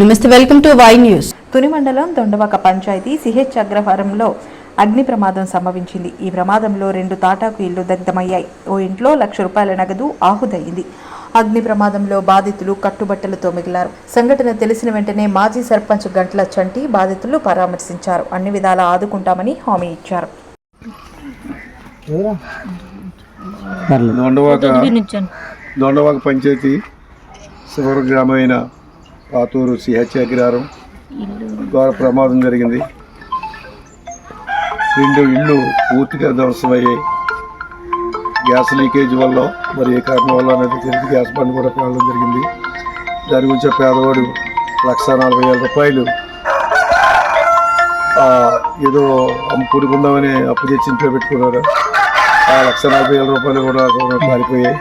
నమస్తే welcome to Y news. Tuni మండలం Dondavaka panchayat CH అగ్రహారంలో అగ్ని ప్రమాదం సంభవించింది. ఈ ప్రమాదంలో రెండు తాటాకు ఇళ్ళు దగ్ధమయ్యాయి. ఓ ఇంట్లో లక్ష రూపాయల నగదు ఆహుదయ్యింది అగ్ని ప్రమాదంలో బాధితులు కట్టుబట్టలతో మిగిలారు. సంఘటన తెలిసిన వెంటనే మాజీ సర్పంచ్ గంటల చంటి బాధితులు పరామర్శించారు. అన్ని విధాలా ఆదుకుంటామని హామీ ఇచ్చారు. దొండవాక దొండవాక పంచాయతీ శివర గ్రామమైన పాతూరు సిహెచ్ అగ్రహారం. ద్వారా ప్రమాదం జరిగింది. రెండు ఇళ్ళు పూర్తిగా ధ్వంసమయ్యాయి. గ్యాస్ లీకేజ్ వల్ల మరి ఏ కారణం వల్ల అనేది తెలిసి గ్యాస్ బండ్ కూడా పేలడం జరిగింది. దాని గురించి పేదవాడు లక్ష నలభై వేల రూపాయలు ఏదో అమ్ముకుందామని అప్పు తెచ్చి ఇంట్లో పెట్టుకున్నారు. ఆ లక్ష నలభై వేల రూపాయలు కూడా పారిపోయాయి.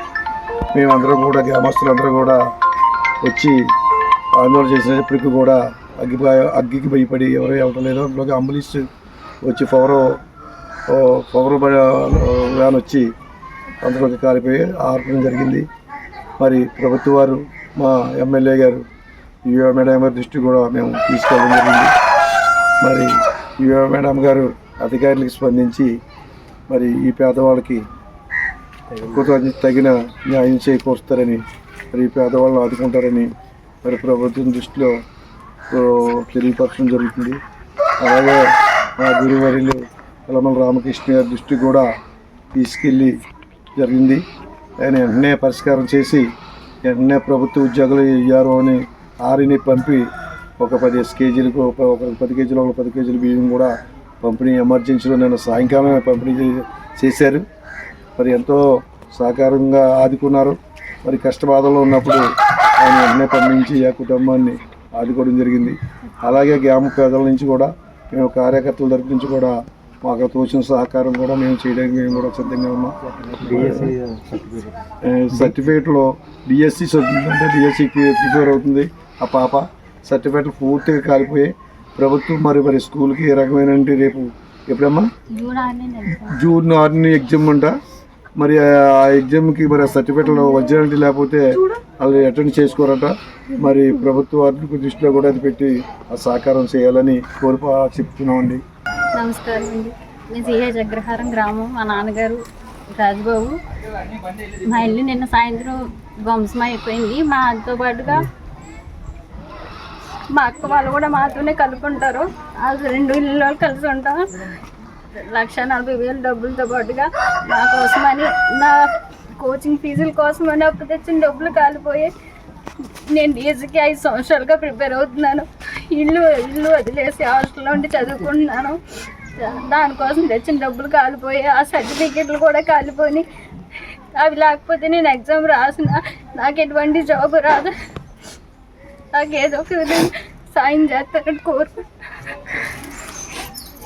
మేమందరం కూడా గ్రామస్తులందరూ కూడా వచ్చి ఆందోళన చేసినప్పటికీ కూడా అగ్గి అగ్గికి భయపడి ఎవరు వెళ్ళడం లేదు. అందులోకి అంబులెన్స్ వచ్చి పవరు పవర్ వ్యాన్ వచ్చి అందులోకి కాలిపోయి ఆర్పడం జరిగింది. మరి ప్రభుత్వ వారు మా ఎమ్మెల్యే గారు యువ మేడం గారి దృష్టి కూడా మేము తీసుకెళ్ళడం జరిగింది. మరి యువ మేడం గారు అధికారులకు స్పందించి మరి ఈ పేదవాళ్ళకి కుటుంబానికి తగిన న్యాయం చేకూరుస్తారని మరి ఈ పేదవాళ్ళని ఆదుకుంటారని మరి ప్రభుత్వం దృష్టిలో తెలియపరచడం జరుగుతుంది. అలాగే మా గురువర్యులు కలమల రామకృష్ణ గారి దృష్టి కూడా తీసుకెళ్ళి జరిగింది. ఆయన వెంటనే పరిష్కారం చేసి వెంటనే ప్రభుత్వ ఉద్యోగులు ఇయ్యారు అని ఆరిని పంపి ఒక పది కేజీలకు ఒక పది కేజీలు ఒక పది కేజీల బియ్యం కూడా పంపిణీ ఎమర్జెన్సీలో నిన్న సాయంకాలం పంపిణీ చే- చేశారు. మరి ఎంతో సహకారంగా ఆదుకున్నారు. మరి కష్టబాధలో ఉన్నప్పుడు ఆయన వెంటనే పంపించి ఆ కుటుంబాన్ని ఆదుకోవడం జరిగింది. అలాగే గ్రామ పేదల నుంచి కూడా మేము కార్యకర్తల తరపు నుంచి కూడా మాకు తోచిన సహకారం కూడా మేము చేయడానికి మేము కూడా సిద్ధంగా ఉన్నాం. సర్టిఫికేట్లో డిఎస్సి అంటే డిఎస్సికి ప్రిపేర్ అవుతుంది ఆ పాప. సర్టిఫికేట్లు పూర్తిగా కాలిపోయాయి ప్రభుత్వం మరి మరి స్కూల్కి ఏ రకమైన రేపు ఎప్పుడమ్మా? జూన్ ఆరుని ఎగ్జామ్ అంట. మరి ఆ ఎగ్జామ్కి మరి ఆ సర్టిఫికేట్లో ఒరిజినాలిటీ లేకపోతే వాళ్ళు అటెండ్ చేసుకోరట. మరి ప్రభుత్వ వారికి దృష్టిలో కూడా అది పెట్టి ఆ సహకారం చేయాలని కోరుపా చెప్తున్నామండి. నమస్కారం అండి నేను సిహెచ్ అగ్రహారం గ్రామం మా నాన్నగారు రాజుబాబు. మా ఇల్లు నిన్న సాయంత్రం ధ్వంసం అయిపోయింది. మా పాటుగా మా అక్క వాళ్ళు కూడా మాతోనే కలుపుకుంటారు. వాళ్ళు రెండు ఇల్లు కలిసి ఉంటాం. లక్ష నలభై వేలు డబ్బులతో పాటుగా నా కోసమని నా కోచింగ్ ఫీజుల కోసమని అప్పు తెచ్చిన డబ్బులు కాలిపోయి నేను డీజీకి ఐదు సంవత్సరాలుగా ప్రిపేర్ అవుతున్నాను. ఇల్లు ఇల్లు వదిలేసి హాస్టల్లో ఉండి చదువుకుంటున్నాను. దానికోసం తెచ్చిన డబ్బులు కాలిపోయి ఆ సర్టిఫికెట్లు కూడా కాలిపోయి అవి లేకపోతే నేను ఎగ్జామ్ రాసిన నాకు ఎటువంటి జాబ్ రాదు. నాకు ఏదో ఒక విధంగా సాయం చేస్తానని కోరుకుంటున్నాను.